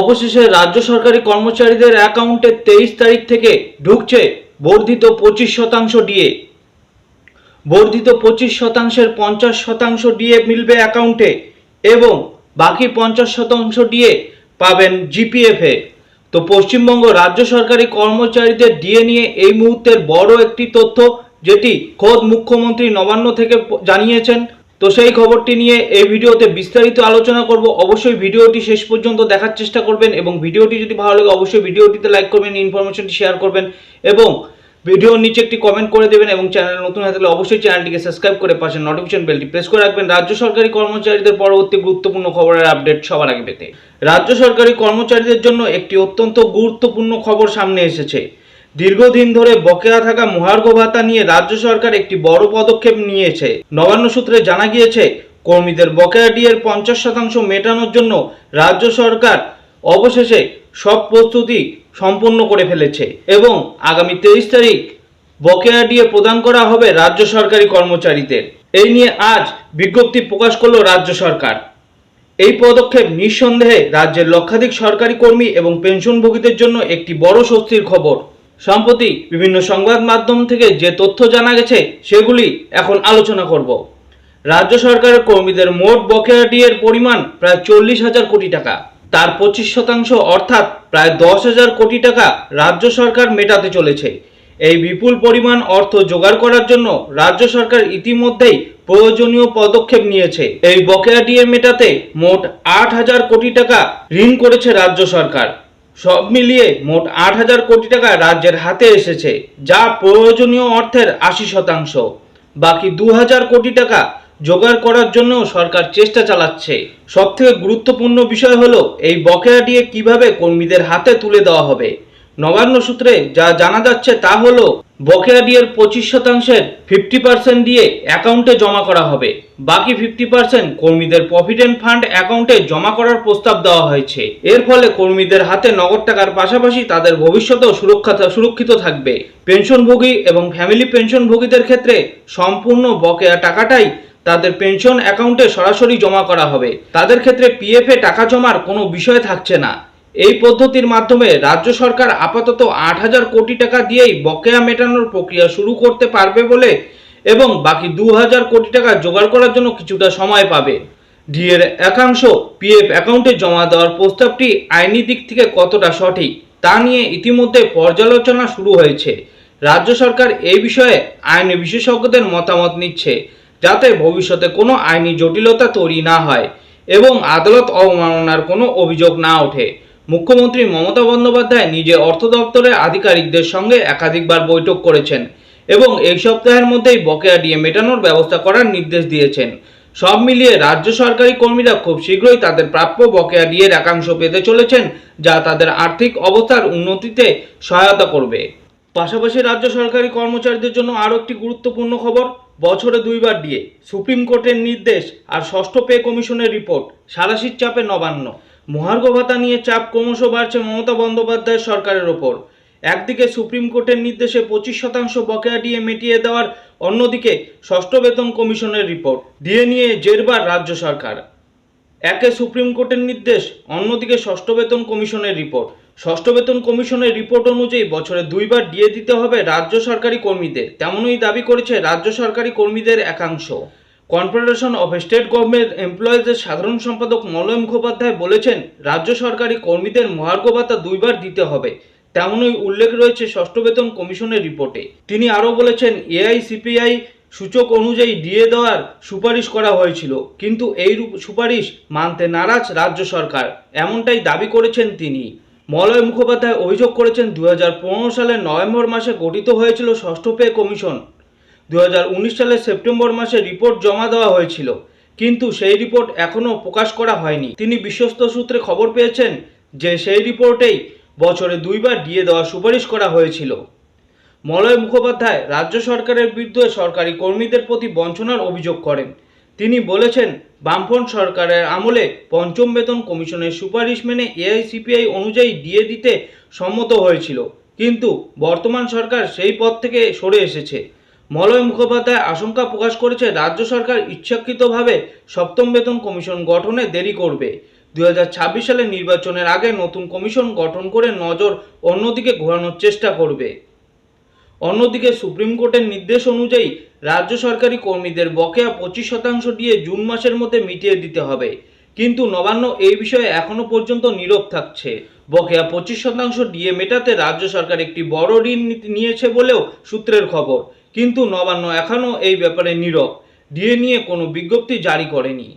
অবশেষে রাজ্য সরকারি কর্মচারীদের অ্যাকাউন্টে তেইশ তারিখ থেকে ঢুকছে বর্ধিত পঁচিশ শতাংশ ডিএ। বর্ধিত পঁচিশ শতাংশের পঞ্চাশ শতাংশ ডিএ মিলবে অ্যাকাউন্টে এবং বাকি পঞ্চাশ শতাংশ ডিএ পাবেন জিপিএফে। তো পশ্চিমবঙ্গ রাজ্য সরকারি কর্মচারীদের ডিএ নিয়ে এই মুহূর্তের বড় একটি তথ্য, যেটি খোদ মুখ্যমন্ত্রী নবান্ন থেকে জানিয়েছেন। তো সেই খবরটি নিয়ে এই ভিডিওতে বিস্তারিত আলোচনা করব। অবশ্যই ভিডিওটি শেষ পর্যন্ত দেখার চেষ্টা করবেন এবং ভিডিওটি যদি ভালো লাগে, অবশ্যই ভিডিওটিতে লাইক করবেন, ইনফরমেশনটি শেয়ার করবেন এবং ভিডিওর নিচে একটি কমেন্ট করে দেবেন এবং চ্যানেল নতুন হয়ে থাকলে অবশ্যই চ্যানেলটিকে সাবস্ক্রাইব করে পাশে নোটিফিকেশন বেলটি প্রেস করে রাখবেন। রাজ্য সরকারি কর্মচারীদের পরবর্তী গুরুত্বপূর্ণ খবরের আপডেট সবার আগে পেতে। রাজ্য সরকারি কর্মচারীদের জন্য একটি অত্যন্ত গুরুত্বপূর্ণ খবর সামনে এসেছে। দীর্ঘদিন ধরে বকেয়া থাকা মহার্ঘ ভাতা নিয়ে রাজ্য সরকার একটি বড় পদক্ষেপ নিয়েছে। নবান্ন সূত্রে জানা গিয়েছে, কর্মীদের বকেয়া ডিএর পঞ্চাশ শতাংশ মেটানোর জন্য রাজ্য সরকার অবশেষে সব প্রস্তুতি সম্পন্ন করে ফেলেছে এবং আগামী তেইশ তারিখ বকেয়া ডিএ প্রদান করা হবে রাজ্য সরকারি কর্মচারীদের। এই নিয়ে আজ বিজ্ঞপ্তি প্রকাশ করল রাজ্য সরকার। এই পদক্ষেপ নিঃসন্দেহে রাজ্যের লক্ষাধিক সরকারি কর্মী এবং পেনশনভোগীদের জন্য একটি বড় স্বস্তির খবর। সম্প্রতি বিভিন্ন সংবাদ মাধ্যম থেকে যে তথ্য জানা গেছে, সেগুলি এখন আলোচনা করব। রাজ্য সরকারের কর্মীদের মোট বকেয়া ডিএর পরিমাণ প্রায় চল্লিশ হাজার কোটি টাকা। তার পঁচিশ শতাংশ অর্থাৎ প্রায় দশ হাজার কোটি টাকা রাজ্য সরকার মেটাতে চলেছে। এই বিপুল পরিমাণ অর্থ জোগাড় করার জন্য রাজ্য সরকার ইতিমধ্যেই প্রয়োজনীয় পদক্ষেপ নিয়েছে। এই বকেয়া মেটাতে মোট আট হাজার কোটি টাকা ঋণ করেছে রাজ্য সরকার। সব মিলিয়ে মোট আট হাজার কোটি টাকা রাজ্যের হাতে এসেছে, যা প্রয়োজনীয় অর্থের আশি শতাংশ। বাকি দু হাজার কোটি টাকা জোগাড় করার জন্য সরকার চেষ্টা চালাচ্ছে। সবথেকে গুরুত্বপূর্ণ বিষয় হলো, এই বকেয়া কীভাবে কর্মীদের হাতে তুলে দেওয়া হবে? নবান্ন সূত্রে যা জানা যাচ্ছে তা হলো, বকেয়া ডিএর পঁচিশ শতাংশের ফিফটি পার্সেন্ট দিয়ে অ্যাকাউন্টে জমা করা হবে। বাকি ফিফটি পার্সেন্ট কর্মীদের প্রভিডেন্ট ফান্ড অ্যাকাউন্টে জমা করার প্রস্তাব দেওয়া হয়েছে। এর ফলে কর্মীদের হাতে নগদ টাকার পাশাপাশি তাদের ভবিষ্যতেও সুরক্ষা সুরক্ষিত থাকবে। পেনশনভোগী এবং ফ্যামিলি পেনশনভোগীদের ক্ষেত্রে সম্পূর্ণ বকেয়া টাকাটাই তাদের পেনশন অ্যাকাউন্টে সরাসরি জমা করা হবে। তাদের ক্ষেত্রে পিএফে টাকা জমার কোনো বিষয় থাকছে না। এই পদ্ধতির মাধ্যমে রাজ্য সরকার আপাতত আট হাজার কোটি টাকা দিয়েই বকেয়া মেটানোর প্রক্রিয়া শুরু করতে পারবে বলে এবং বাকি দু হাজার কোটি টাকা জোগাড় করার জন্য কিছুটা সময় পাবে। ডিএর একাংশ পিএফ অ্যাকাউন্টে জমা দেওয়ার প্রস্তাবটি আইনি দিক থেকে কতটা সঠিক তা নিয়ে ইতিমধ্যে পর্যালোচনা শুরু হয়েছে। রাজ্য সরকার এই বিষয়ে আইনি বিশেষজ্ঞদের মতামত নিচ্ছে, যাতে ভবিষ্যতে কোনো আইনি জটিলতা তৈরি না হয় এবং আদালত অবমাননার কোনো অভিযোগ না ওঠে। মুখ্যমন্ত্রী মমতা বন্দ্যোপাধ্যায় নিজে অর্থ দপ্তরের আধিকারিকদের সঙ্গে একাধিকবার বৈঠক করেছেন এবং এই সপ্তাহের মধ্যেই বকেয়া ডিএ মেটানোর ব্যবস্থা করার নির্দেশ দিয়েছেন। সব মিলিয়ে রাজ্য সরকারি কর্মীরা খুব শীঘ্রই তাদের প্রাপ্য বকেয়া ডিএর একাংশ পেতে চলেছেন, যা তাদের আর্থিক অবস্থার উন্নতিতে সহায়তা করবে। পাশাপাশি রাজ্য সরকারি কর্মচারীদের জন্য আরও একটি গুরুত্বপূর্ণ খবর, বছরে দুইবার দিয়ে সুপ্রিম কোর্টের নির্দেশ আর ষষ্ঠ পে কমিশনের রিপোর্ট সারাশির চাপে নবান্ন। মহার্ঘ ভাতা নিয়ে চাপ ক্রমশ বাড়ছে মমতা বন্দ্যোপাধ্যায়ের সরকারের ওপর। একদিকে সুপ্রিম কোর্টের নির্দেশে পঁচিশ শতাংশ বকেয়া দিয়ে মিটিয়ে দেওয়ার, অন্যদিকে ষষ্ঠ বেতন কমিশনের রিপোর্ট। দিয়ে নিয়ে জেরবার রাজ্য সরকার। একে সুপ্রিম কোর্টের নির্দেশ, অন্যদিকে ষষ্ঠ বেতন কমিশনের রিপোর্ট। ষষ্ঠ বেতন কমিশনের রিপোর্ট অনুযায়ী বছরে দুইবার দিয়ে দিতে হবে রাজ্য সরকারি কর্মীদের, তেমনই দাবি করেছে রাজ্য সরকারি কর্মীদের একাংশ। কনফেডারেশন অফ স্টেট গভর্নমেন্ট এমপ্লয়িজের সাধারণ সম্পাদক মলয় মুখোপাধ্যায় বলেছেন, রাজ্য সরকারি কর্মীদের মহার্ঘ ভাতা দুইবার দিতে হবে। তেমনই উল্লেখ রয়েছে ষষ্ঠ বেতন কমিশনের রিপোর্টে। তিনি আরও বলেছেন, এআইসিপিআই সূচক অনুযায়ী দিয়ে দেওয়ার সুপারিশ করা হয়েছিল, কিন্তু এই সুপারিশ মানতে নারাজ রাজ্য সরকার। এমনটাই দাবি করেছেন তিনি। মলয় মুখোপাধ্যায় অভিযোগ করেছেন দু হাজার পনেরো সালের নভেম্বর মাসে গঠিত হয়েছিল ষষ্ঠ পে কমিশন। উনিশ সালের সেপ্টেম্বর মাসে রিপোর্ট জমা দেওয়া হয়েছিল, কিন্তু সেই রিপোর্ট এখনও প্রকাশ করা হয়নি। তিনি বিশ্বস্ত সূত্রে খবর পেয়েছেন যে সেই রিপোর্টেই বছরে দুইবার দিয়ে দেওয়ার সুপারিশ করা হয়েছিল। মলয় মুখোপাধ্যায় রাজ্য সরকারের বিরুদ্ধে সরকারি কর্মীদের প্রতি বঞ্চনার অভিযোগ করেন। তিনি বলেছেন, বামফ্রন্ট সরকারের আমলে পঞ্চম বেতন কমিশনের সুপারিশ মেনে এআইসিপিআই অনুযায়ী দিয়ে দিতে সম্মত হয়েছিল, কিন্তু বর্তমান সরকার সেই পথ থেকে সরে এসেছে। মলয় মুখোপাধ্যায় আশঙ্কা প্রকাশ করেছে, রাজ্য সরকার ইচ্ছাকৃতভাবে সপ্তম বেতন কমিশন গঠনে দেরি করবে। দুই সালের নির্বাচনের আগে নতুন কমিশন গঠন করে নজর অন্যদিকে ঘোরানোর চেষ্টা করবে। অন্যদিকে সুপ্রিম কোর্টের নির্দেশ অনুযায়ী রাজ্য সরকারি কর্মীদের বকেয়া পঁচিশ শতাংশ দিয়ে জুন মাসের মধ্যে মিটিয়ে দিতে হবে। কিন্তু নবান্ন এই বিষয়ে এখনও পর্যন্ত নীরব থাকছে। বকেয়া পঁচিশ শতাংশ দিয়ে মেটাতে রাজ্য সরকার একটি বড় ঋণ নিয়েছে বলেও সূত্রের খবর। কিন্তু নবান্ন এখনও এই ব্যাপারে নীরব। ডিএ নিয়ে কোনো বিজ্ঞপ্তি জারি করেনি।